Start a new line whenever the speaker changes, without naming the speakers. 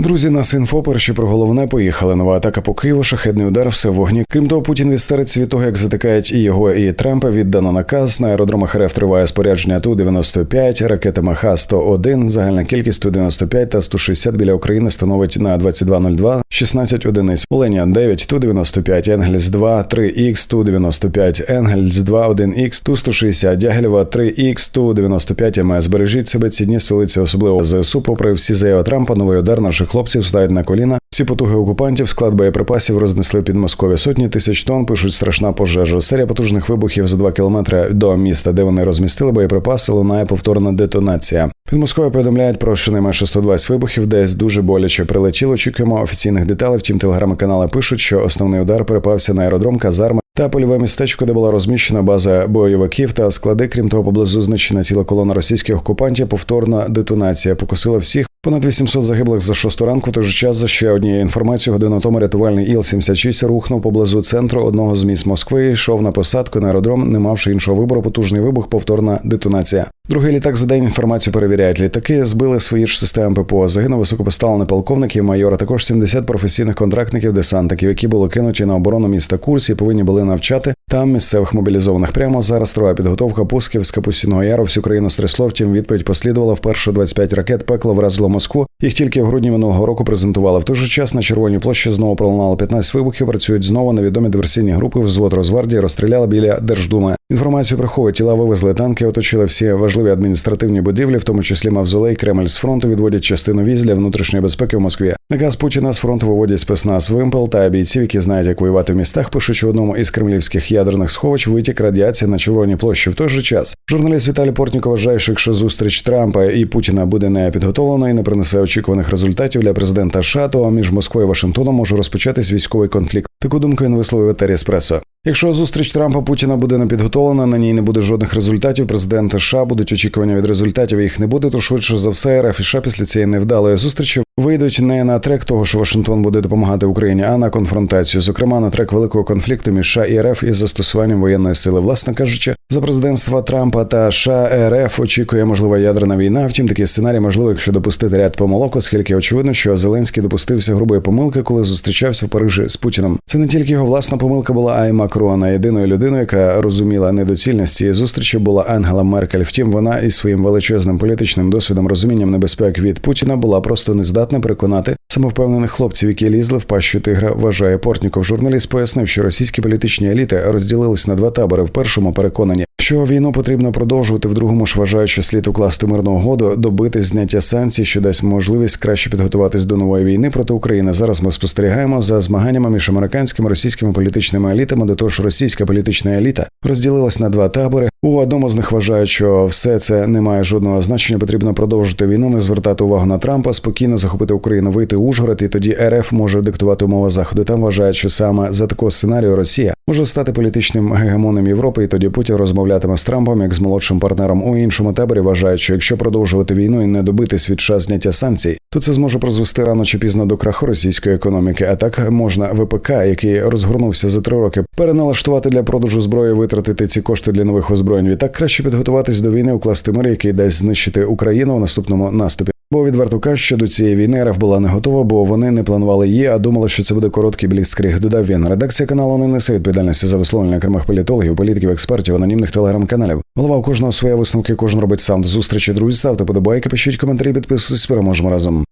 Друзі, нас інфо перші про головне поїхали. Нова атака по Києву, шахедний удар, все в вогні. Крім того, Путін відстереться від того, як затикають і його, і Трампа. Віддано наказ. На аеродромах РФ триває спорядження ту 95 ракетами Х-101. Загальна кількість ту 95 та 160 біля України становить на 2202 16 одиниць. Оленя 9 ту 95 Енгельс 2 3 х ту 95 Енгельс 2 1 х ту 160 Дягілєва 3 х ту 95 МС. Бережіть себе ці дні столиці особливо ЗСУ. Попри всі заяви Трампа, новий удар наших хлопців ставить на коліна. Всі потуги окупантів, склад боєприпасів рознесли під Москові сотні тисяч тонн. Пишуть страшна пожежа. Серія потужних вибухів за два кілометри до міста, де вони розмістили боєприпаси, лунає повторна детонація. Під Москвою повідомляють про щонайменше 120 вибухів, десь дуже боляче прилетіло. Очікуємо офіційних деталей. Втім, телеграми-канали пишуть, що основний удар припався на аеродром казарми та польове містечко, де була розміщена база бойовиків та склади. Крім того, поблизу знищена ціла колона російських окупантів. Повторна детонація покосила всіх. Понад 800 загиблих за шосту ранку. Той же час за ще однією інформацією годину тому рятувальний Іл-76 рухнув поблизу центру одного з міст Москви. Йшов на посадку на аеродром, не мавши іншого вибору. Потужний вибух, повторна детонація. Другий літак за день інформацію перевіряють. Літаки збили свої ж системи ППО. Загинув високопоставлений полковник і майор, а також 70 професійних контрактників десантників, які були кинуті на оборону міста Курсі, повинні були навчати там місцевих мобілізованих. Прямо зараз триває підготовка пусків з Капустіного Яру. Всю країну стрясло. Втім, відповідь послідувала вперше 25 ракет. Пекло вразило Москву. Їх тільки в грудні минулого року презентували. В той же час на червоній площі знову пролунало 15 вибухів. Працюють знову невідомі диверсійні групи. Взвод Розвардії розстріляли біля Держдуми. Інформацію приховують тіла вивезли танки, оточили всі важливі адміністративні будівлі, в тому числі Мавзолей, Кремль з фронту відводять частину військ для внутрішньої безпеки в Москві. Наказ Путіна з фронту виводять спецназ вимпел та бійців, які знають, як воювати в містах. Пишуть в одному із кремлівських ядерних сховищ витік радіації на червоній площі. В той же час журналіст Віталій Портніков вважає, що якщо зустріч Трампа і Путіна буде не підготовлена і не принесе очікуваних результатів для президента США, то між Москвою і Вашингтоном може розпочатись військовий конфлікт. Таку думку він висловив Етері Еспресо. Якщо зустріч Трампа Путіна буде не підготовлена, на ній не буде жодних результатів. Президент США будуть очікування від результатів. Їх не буде, то швидше за все РФ і США після цієї невдалої зустрічі вийдуть не на трек того, що Вашингтон буде допомагати Україні, а на конфронтацію, зокрема на трек великого конфлікту між США і РФ із застосуванням воєнної сили. Власне кажучи, за президентства Трампа та США РФ очікує можлива ядерна війна. Втім, такий сценарій можливий, якщо допустити ряд помилок, оскільки очевидно, що Зеленський допустився грубої помилки, коли зустрічався в Парижі з Путіним. Це не тільки його власна помилка була, а й Макрона. Єдиною людиною, яка розуміла недоцільність цієї зустрічі, була Ангела Меркель. Втім, вона із своїм величезним політичним досвідом розумінням небезпек від Путіна була просто не здатна переконати самовпевнених хлопців, які лізли в пащу тигра. Вважає Портніков. Журналіст пояснив, що російські політичні еліти розділились на два табори. В першому переконані, що війну потрібно продовжувати. В другому ж вважають, що слід укласти мирну угоду, добити зняття санкцій, що дасть можливість краще підготуватись до нової війни проти України. Зараз ми спостерігаємо за змаганнями між американськими російськими політичними елітами. До того ж, російська політична еліта розділилась на два табори. У одному з них вважають, що все це не має жодного значення. Потрібно продовжити війну, не звертати увагу на Трампа, спокійно захопити Україну, вийти Ужгород, і тоді РФ може диктувати умови заходу. Там вважають, що саме за такого сценарію Росія може стати політичним гегемоном Європи, і тоді Путін розмовлятиме з Трампом як з молодшим партнером. У іншому таборі вважають, що якщо продовжувати війну і не добити від США зняття санкцій, то це зможе призвести рано чи пізно до краху російської економіки. А так можна ВПК, який розгорнувся за три роки, переналаштувати для продажу зброї, витратити ці кошти для нових озброєнь. Відтак краще підготуватись до війни, укласти мир, який дасть знищити Україну в наступному наступі. Бо відверто кажуть, що до цієї війни РФ була не готова, бо вони не планували її, а думали, що це буде короткий бліцкриг. Додав він. Редакція каналу не несе відповідальності за висловлення окремих політологів, політиків, експертів, анонімних телеграм-каналів. Голова у кожного своя висновки, кожен робить сам. До зустрічі друзі, ставте подобайки, пишіть коментарі, підписуйтесь. Переможемо разом.